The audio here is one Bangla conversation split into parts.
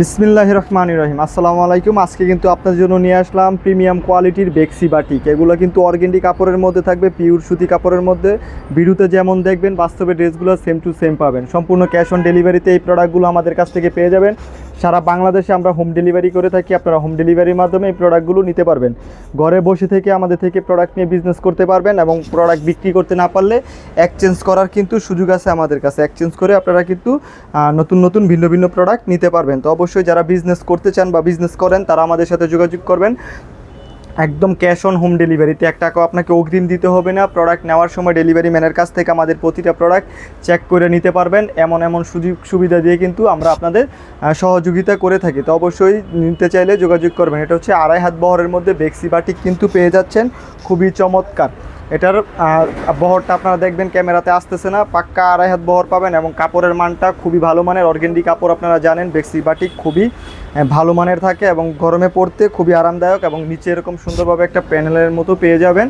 বিসমিল্লাহ রহমান রহিম। আসসালামু আলাইকুম। আজকে কিন্তু আপনার জন্য নিয়ে আসলাম প্রিমিয়াম কোয়ালিটির বেক্সি বাটিক। এগুলো কিন্তু অর্গেন্ডি কাপড়ের মধ্যে থাকবে, পিওর সুতি কাপড়ের মধ্যে। ভিডিওতে যেমন দেখবেন, বাস্তবে ড্রেসগুলো সেম টু সেম পাবেন। সম্পূর্ণ ক্যাশ অন ডেলিভারিতে এই প্রোডাক্টগুলো আমাদের কাছ থেকে পেয়ে যাবেন। সারা বাংলাদেশে আমরা হোম ডেলিভারি করে থাকি। আপনারা হোম ডেলিভারির মাধ্যমে এই প্রোডাক্টগুলো নিতে পারবেন। ঘরে বসে থেকে আমাদের থেকে প্রোডাক্ট নিয়ে বিজনেস করতে পারবেন এবং প্রোডাক্ট বিক্রি করতে না পারলে এক্সচেঞ্জ করার কিন্তু সুযোগ আছে আমাদের কাছে। এক্সচেঞ্জ করে আপনারা কিন্তু নতুন নতুন ভিন্ন ভিন্ন প্রোডাক্ট নিতে পারবেন। তো অবশ্যই যারা বিজনেস করতে চান বা বিজনেস করেন, তারা আমাদের সাথে যোগাযোগ করবেন। একদম ক্যাশ অন হোম ডেলিভারিতে এক টাকাও আপনাকে অগ্রিম দিতে হবে না। প্রোডাক্ট নেওয়ার সময় ডেলিভারি ম্যানের কাছ থেকে আমাদের প্রতিটা প্রোডাক্ট চেক করে নিতে পারবেন। এমন এমন সুযোগ, সুবিধা দিয়ে কিন্তু আমরা আপনাদের সহযোগিতা করে থাকি। তো অবশ্যই নিতে চাইলে যোগাযোগ করবেন। এটা হচ্ছে আড়াই হাত বহরের মধ্যে বেক্সি বাটিক কিন্তু পেয়ে যাচ্ছেন। খুবই চমৎকার। এটার বহরটা আপনারা দেখবেন, ক্যামেরাতে আসতেছে না। পাক্কা আড়াই হাত বহর পাবেন এবং কাপড়ের মানটা খুবই ভালো মানের। অর্গেন্ডি কাপড় আপনারা জানেন, বেক্সি বাটিক খুবই ভালো মানের থাকে এবং গরমে পড়তে খুবই আরামদায়ক এবং নিচে এরকম সুন্দরভাবে একটা প্যানেলের মতো পেয়ে যাবেন।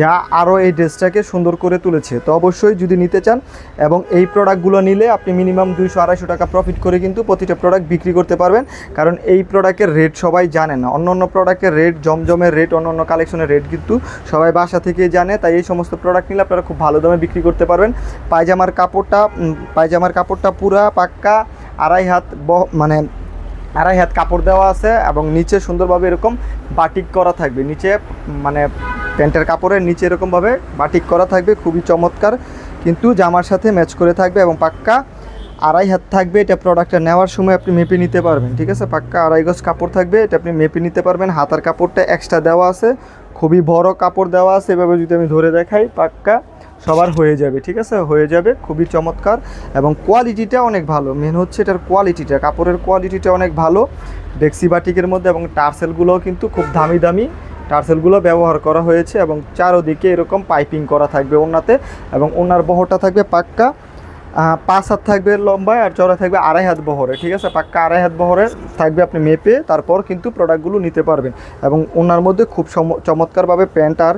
যা আরও এই ড্রেসটাকে সুন্দর করে তুলেছে। তো অবশ্যই যদি নিতে চান এবং এই প্রোডাক্টগুলো নিলে আপনি মিনিমাম দুইশো আড়াইশো টাকা প্রফিট করে কিন্তু প্রতিটা প্রোডাক্ট বিক্রি করতে পারবেন। কারণ এই প্রোডাক্টের রেট সবাই জানে না। অন্য অন্য প্রোডাক্টের রেট জমজমের রেট অন্য অন্য কালেকশনের রেট কিন্তু সবাই বাসা থেকে জানে। তাই এই সমস্ত প্রোডাক্ট নিলে আপনারা খুব ভালো দামে বিক্রি করতে পারবেন। পায়জামার কাপড়টা পায়জামার কাপড়টা পুরা, পাক্কা, আড়াই হাত মানে আড়াই হাত কাপড় দেওয়া আছে এবং নিচে সুন্দরভাবে এরকম বাটিক করা থাকবে। নিচে মানে প্যান্টের কাপড়ের নিচে এরকমভাবে বাটিক করা থাকবে, খুবই চমৎকার। কিন্তু জামার সাথে ম্যাচ করে থাকবে এবং পাক্কা আড়াই হাত থাকবে, এটা প্রোডাক্টটা নেওয়ার সময় আপনি মেপে নিতে পারবেন, ঠিক আছে? পাক্কা আড়াই গজ কাপড় থাকবে, এটা আপনি মেপে নিতে পারবেন। হাতার কাপড়টা এক্সট্রা দেওয়া আছে, খুবই বড় কাপড় দেওয়া আছে, এভাবে যদি আমি ধরে দেখাই, পাক্কা সবার হয়ে যাবে, ঠিক আছে? হয়ে যাবে, খুবই চমৎকার এবং কোয়ালিটিটা অনেক ভালো। মেন হচ্ছে এটার কোয়ালিটিটা কাপড়ের কোয়ালিটিটা অনেক ভালো। ডেক্সি বাটিকের মধ্যে এবং টার্সেলগুলোও কিন্তু খুব দামি দামি। টার্সেলগুলো ব্যবহার করা হয়েছে এবং চারোদিকে এরকম পাইপিং করা থাকবে ওনাতে এবং ওনার বহরটা থাকবে পাক্কা পাঁচ হাত থাকবে লম্বায় আর চড়া থাকবে আড়াই হাত বহরে, ঠিক আছে? পাক্কা আড়াই হাত বহরে থাকবে আপনি মেপে, তারপর কিন্তু প্রোডাক্টগুলো নিতে পারবেন এবং ওনার মধ্যে খুব চমৎকারভাবে প্যান্ট আর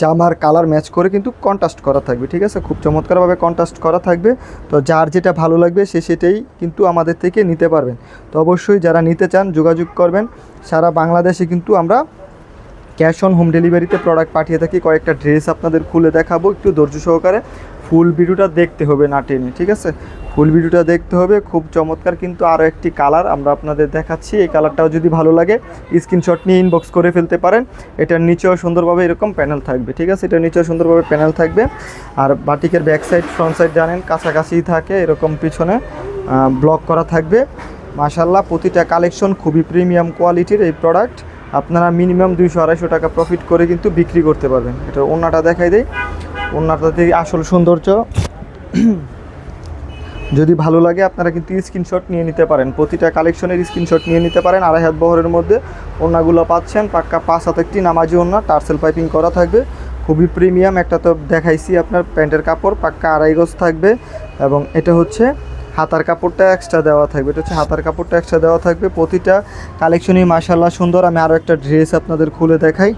জামার কালার ম্যাচ করে কিন্তু কন্ট্রাস্ট করা থাকবে, ঠিক আছে? খুব চমৎকারভাবে কন্ট্রাস্ট করা থাকবে। তো যার যেটা ভালো লাগবে সে সেটাই কিন্তু আমাদের থেকে নিতে পারবেন। তো অবশ্যই যারা নিতে চান যোগাযোগ করবেন। সারা বাংলাদেশে কিন্তু আমরা ক্যাশ অন হোম ডেলিভারিতে প্রোডাক্ট পাঠিয়ে থাকি, কয়েকটা ড্রেস আপনাদের খুলে দেখাবো, একটু ধৈর্য সহকারে। ফুল ভিডিওটা দেখতে হবে না টেনে, ঠিক আছে? ফুল ভিডিওটা দেখতে হবে, খুব চমৎকার কিন্তু আরও একটি কালার আমরা আপনাদের দেখাচ্ছি। এই কালারটাও যদি ভালো লাগে, স্ক্রিনশট নিয়ে ইনবক্স করে ফেলতে পারেন। এটার নিচেও সুন্দরভাবে এরকম প্যানেল থাকবে, ঠিক আছে? এটার নিচেও সুন্দরভাবে প্যানেল থাকবে। আর বাটিকের ব্যাক সাইড ফ্রন্ট সাইড জানেন, কাছাকাছি থাকে এরকম পিছনে ব্লক করা থাকবে। মাশাল্লাহ প্রতিটা কালেকশন খুবই প্রিমিয়াম কোয়ালিটির এই প্রোডাক্ট আপনারা মিনিমাম দুইশো, আড়াইশো টাকা প্রফিট করে কিন্তু বিক্রি করতে পারবেন। এটা ওনাটা দেখাই দেয় ওনাটাতে আসল সৌন্দর্য। যদি ভালো লাগে, আপনারা কিন্তু স্ক্রিনশট নিয়ে নিতে পারেন। প্রতিটা কালেকশনের স্ক্রিনশট নিয়ে নিতে পারেন। আড়াই হাত বহরের মধ্যে ওনাগুলো পাচ্ছেন। পাক্কা পাঁচ হাত একটি নামাজি ওনা। টার্সেল পাইপিং করা থাকবে। খুবই প্রিমিয়াম একটা তো দেখাইছি আপনার প্যান্টের কাপড়। পাক্কা আড়াই গজ থাকবে। এবং এটা হচ্ছে হাতার কাপড়টা এক্সট্রা দেওয়া থাকবে। এটা হচ্ছে হাতার কাপড়টা এক্সট্রা দেওয়া থাকবে। প্রতিটা কালেকশনই মাসাল্লাহ সুন্দর। আমি আরও একটা ড্রেস আপনাদের খুলে দেখাই।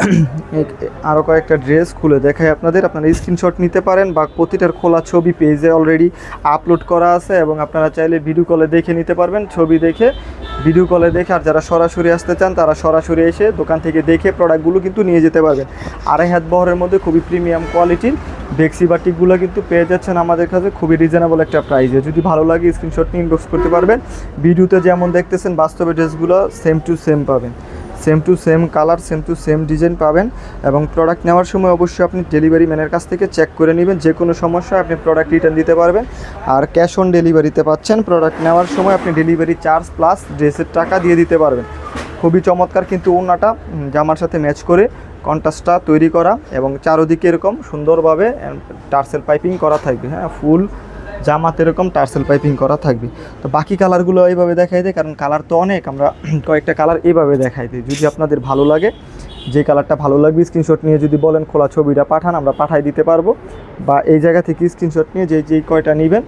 আরও কয়েকটা ড্রেস খুলে দেখাই আপনাদের। আপনারা স্ক্রিনশট নিতে পারেন বা প্রতিটার খোলা ছবি পেজে অলরেডি আপলোড করা আছে এবং আপনারা চাইলে ভিডিও কলে দেখে নিতে পারবেন। ছবি দেখে ভিডিও কলে দেখে, আর যারা সরাসরি আসতে চান, তারা সরাসরি এসে দোকান থেকে দেখে প্রোডাক্টগুলো কিন্তু নিয়ে যেতে পারবেন। আড়াই হাত বহরের মধ্যে খুবই প্রিমিয়াম কোয়ালিটির বেক্সি বাটিকগুলো কিন্তু পেয়ে যাচ্ছেন আমাদের কাছে খুবই রিজনেবল একটা প্রাইসে যদি ভালো লাগে স্ক্রিনশট নিয়ে ইনবক্স করতে পারবেন। ভিডিওতে যেমন দেখতেছেন, বাস্তবে ড্রেসগুলো সেম টু সেম পাবেন। Same to same colour same to same design পাবেন এবং প্রোডাক্ট নেওয়ার সময় অবশ্যই আপনি ডেলিভারি ম্যানের কাছ থেকে চেক করে নেবেন যে কোনো সমস্যা আপনি প্রোডাক্ট রিটার্ন দিতে পারবেন। আর ক্যাশ অন ডেলিভারিতে পাচ্ছেন প্রোডাক্ট নেওয়ার সময় আপনি ডেলিভারি চার্জ প্লাস ড্রেসের টাকা দিয়ে দিতে পারবেন। খুবই চমৎকার কিন্তু ওড়নাটা উম, জামার সাথে ম্যাচ করে কন্ট্রাস্টটা তৈরি করা এবং চারোদিকে এরকম সুন্দরভাবে টার্সেল পাইপিং করা থাকবে। হ্যাঁ ফুল জামাতে এরকম টার্সেল পাইপিং করা থাকবে। তো বাকি কালারগুলো এইভাবে দেখাই দেয় কারণ কালার তো অনেক, আমরা কয়েকটা কালার এইভাবে দেখাই দিই। যদি আপনাদের ভালো লাগে, যে কালারটা ভালো লাগবে স্ক্রিনশট নিয়ে যদি বলেন, খোলা ছবিটা পাঠান, আমরা পাঠাই দিতে পারব। বা এই জায়গা থেকে স্ক্রিনশট নিয়ে যে যেই কয়টা নেবেন,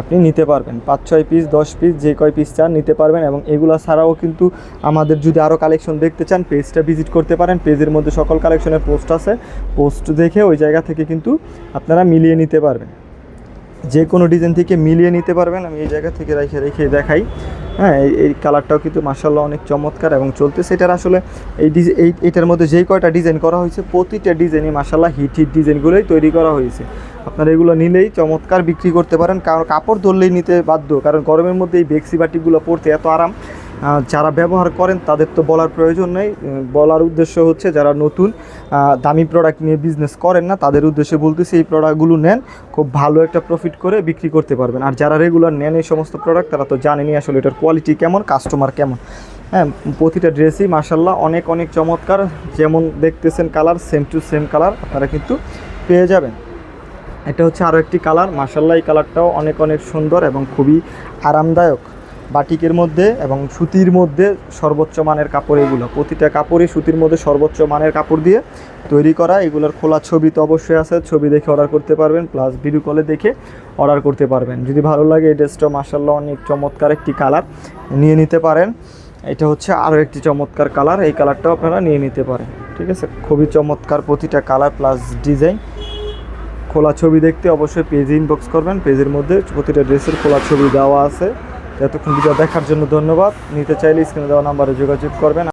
আপনি নিতে পারবেন। পাঁচ, ছয় পিস দশ পিস যে কয় পিস চান নিতে পারবেন এবং এগুলো ছাড়াও কিন্তু আমাদের যদি আরও কালেকশন দেখতে চান পেজটা ভিজিট করতে পারেন। পেজের মধ্যে সকল কালেকশনের পোস্ট আছে। পোস্ট দেখে ওই জায়গা থেকে কিন্তু আপনারা মিলিয়ে নিতে পারবেন। যে কোনো ডিজাইন থেকে মিলিয়ে নিতে পারবেন, আমি এই জায়গা থেকে রেখে রেখে দেখাই। হ্যাঁ এই কালারটাও কিন্তু মার্শাল্লাহ অনেক চমৎকার এবং চলতে সেটার আসলে এই এই, এটার মধ্যে যেই কয়টা ডিজাইন করা হয়েছে, প্রতিটা ডিজাইনই মার্শাল্লাহ হিট হিট ডিজাইনগুলোই তৈরি করা হয়েছে। আপনারা এগুলো নিলেই চমৎকার বিক্রি করতে পারেন। কারণ কাপড় ধরলেই নিতে বাধ্য, কারণ গরমের মধ্যে এই বেক্সি বাটিগুলো পরতে এত আরাম। যারা ব্যবহার করেন তাদের তো বলার প্রয়োজন নেই। বলার উদ্দেশ্য হচ্ছে যারা নতুন দামি প্রোডাক্ট নিয়ে বিজনেস করেন না, তাদের উদ্দেশ্যে বলতেছি এই প্রোডাক্টগুলো নেন, খুব ভালো একটা প্রফিট করে বিক্রি করতে পারবেন। আর যারা রেগুলার নেন এই সমস্ত প্রোডাক্ট তারা তো জানেনি আসলে এটার কোয়ালিটি কেমন কাস্টমার কেমন। হ্যাঁ প্রতিটা ড্রেসই মাসাল্লাহ অনেক অনেক চমৎকার। যেমন দেখতেছেন colour same to same colour আপনারা কিন্তু পেয়ে যাবেন। এটা হচ্ছে আরও একটি কালার মাসাল্লাহ এই কালারটাও অনেক অনেক সুন্দর এবং খুবই আরামদায়ক। বাটিকের মধ্যে এবং সুতির মধ্যে সর্বোচ্চ মানের কাপড় এগুলো। প্রতিটা কাপড়ই সুতির মধ্যে সর্বোচ্চ মানের কাপড় দিয়ে তৈরি করা। এগুলোর খোলা ছবি তো অবশ্যই আছে। ছবি দেখে অর্ডার করতে পারবেন প্লাস ভিডিও কলে দেখে অর্ডার করতে পারবেন। যদি ভালো লাগে এই ড্রেসটা মাসাল্লাহ অনেক চমৎকার একটি কালার নিয়ে নিতে পারেন। এটা হচ্ছে আরও একটি চমৎকার কালার এই কালারটাও আপনারা নিয়ে নিতে পারেন। ঠিক আছে? খুবই চমৎকার প্রতিটা কালার প্লাস ডিজাইন খোলা ছবি দেখতে অবশ্যই পেজে ইনবক্স করবেন। পেজের মধ্যে প্রতিটা ড্রেসের খোলা ছবি দেওয়া আছে। এতক্ষণ ভিডিও দেখার জন্য ধন্যবাদ। নিতে চাইলে স্ক্রিনে দেওয়া নাম্বারে যোগাযোগ করবেন।